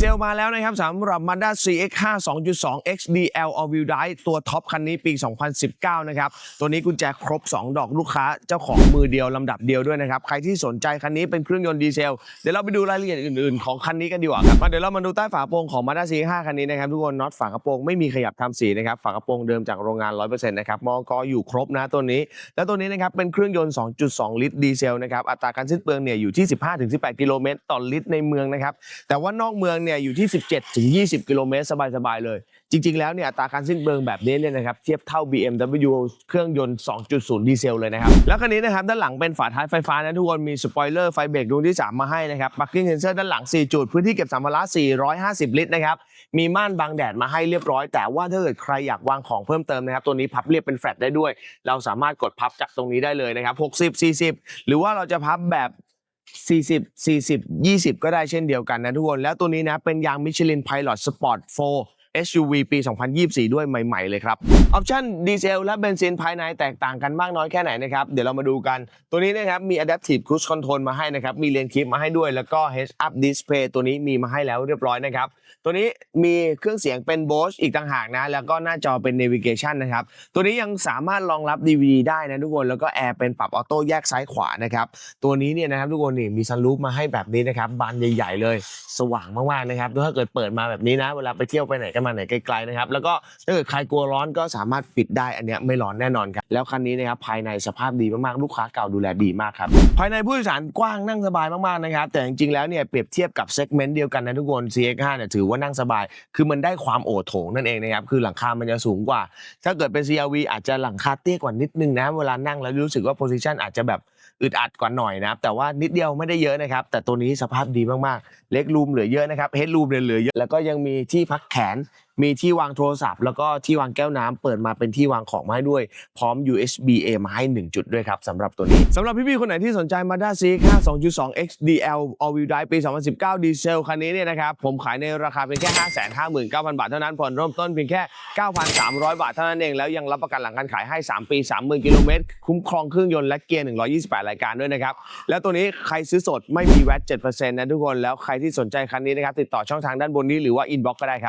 เซลมาแล้วนะครับสำหรับ Mazda CX-5 2.2 XDL All Wheel Drive ตัวท็อปคันนี้ปี 2019 นะครับ ตัวนี้กุญแจครบ 2 ดอกลูกค้า เจ้าของมือเดียวลำดับเดียวด้วยนะครับ ใครที่สนใจคันนี้เป็นเครื่องยนต์ดีเซล เดี๋ยวเราไปดูรายละเอียดอื่นๆ ของคันนี้กันดีกว่าครับมาเดี๋ยวเรามาดูใต้ฝาโปรงของ Mazda CX-5 คันนี้นะครับทุกคนน็อตฝากระโปรงไม่มีขยับทำสีนะครับฝากระโปรงเดิมจากโรงงาน 100%นะครับมอกอยู่ครบนะตัวนี้ แล้วตัวนี้นะครับเป็นเครื่องยนต์ 2.2 ลิตรดีเซลนะครับอัตราการสิ้นเปลืองเนี่ยอยู่ที่ 15-18 กิโลเมตรต่อลิตรในเมืองนะครับแต่ว่านอกเมืองเนี่ยอยู่ที่ 17ถึง20 กิโลเมตรสบายๆเลย จริง ๆ แล้วเนี่ยตาการสิ้นเปลืองแบบนี้เนี่ยนะครับเทียบเท่า BMW เครื่องยนต์ 2.0 ดีเซลเลยนะครับ แล้วคันนี้นะครับด้านหลังเป็นฝาท้ายไฟฟ้านะทุกคนมีสปอยเลอร์ไฟเบรกดวงที่ 3 มาให้นะครับปักกิ้งเซนเซอร์ด้านหลัง 4 จุด พื้นที่เก็บสัมภาระ450 ลิตรนะครับมีม่านบังแดดมาให้เรียบร้อย แต่ว่าถ้าเกิดใครอยากวางของเพิ่มเติมนะครับตัวนี้พับเรียบเป็นแฟลตได้ด้วย เราสามารถกดพับจากตรงนี้ได้เลยนะครับ60 40 หรือว่าเราจะพับแบบ 40 40 20 ก็ได้เช่นเดียวกันนะทุกคน แล้วตัวนี้นะเป็นยางมิชลิน Pilot Sport 4 SUV ปี 2024 ด้วยใหม่ๆเลยครับ ออปชั่นดีเซลและเบนซินภายในแตกต่างกันมากน้อยแค่ไหนนะครับ เดี๋ยวเรามาดูกัน ตัวนี้นะครับ มี Adaptive Cruise Control มาให้นะครับ มีเลนคลิปมาให้ด้วย แล้วก็ Head Up Display ตัวนี้มีมาให้แล้วเรียบร้อยนะครับ ตัวนี้มีเครื่องเสียงเป็น Bose อีกต่างหากนะ แล้วก็หน้าจอเป็น Navigation นะครับ ตัวนี้ยังสามารถรองรับ DVD ได้นะทุกคน แล้วก็แอร์เป็นปรับออโต้แยกซ้ายขวานะครับ ตัวนี้เนี่ยนะครับทุกคนนี่มีซันรูฟมาให้แบบนี้นะครับ บานใหญ่ ๆ เลย สว่างมากๆนะครับถ้าเกิดเปิดมาแบบนี้นะ เวลาไปเที่ยวไปไหนกันมาไหนไกลๆนะครับ แล้วก็ถ้าเกิดใครกลัวร้อนก็สามารถปิดได้อันเนี้ยไม่ร้อนแน่นอนครับ แล้วคันนี้นะครับภายในสภาพดีมากๆ ลูกค้าเก่าดูแลดีมากครับ ภายในผู้โดยสารกว้างนั่งสบายมากๆนะครับ แต่จริงๆแล้วเนี่ยเปรียบเทียบกับเซกเมนต์เดียวกันนะทุกคน CX5 เนี่ยถือว่านั่งสบาย คือมันได้ความโอโถงนั่นเองนะครับ คือหลังคามันจะสูงกว่า ถ้าเกิดเป็น CRV อาจจะหลังคาเตี้ยกว่านิดนึงนะ เวลานั่งแล้วรู้สึกว่า position อาจจะแบบ อึดอัดกว่าหน่อยนะครับแต่ว่านิดเดียวไม่ได้เยอะนะครับ แต่ตัวนี้สภาพดีมากๆ เล็กรูมเหลือเยอะนะครับเฮดรูมเหลือเยอะแล้วก็ยังมีที่พักแขน มีที่วางโทรศัพท์ แล้วก็ที่วางแก้วน้ำเปิดมาเป็นที่วางของมาให้ด้วย พร้อม USB A มาให้ 1 จุดด้วยครับสำหรับตัวนี้สำหรับพี่ๆคนไหนที่สนใจ Mazda CX-5 2.2 XDL All Wheel Drive ปี 2019 ดีเซลคันนี้เนี่ยนะครับผมขายในราคาเพียงแค่ 559,000 บาทเท่านั้นผ่อนเริ่มต้นเพียงแค่ 9,300 บาทเท่านั้นเองแล้วยังรับประกันหลังการขายให้ 3 ปี 30,000กิโลเมตรคุ้มครองเครื่องยนต์และเกียร์ 128 รายการด้วยนะครับแล้วตัวนี้ใครซื้อสดไม่มีแวต7%นะทุกคนแล้วใครที่สนใจคันนี้นะครับติดต่อช่องทางด้านบนนี้หรือว่าอินบ็อกก็ได้ครับ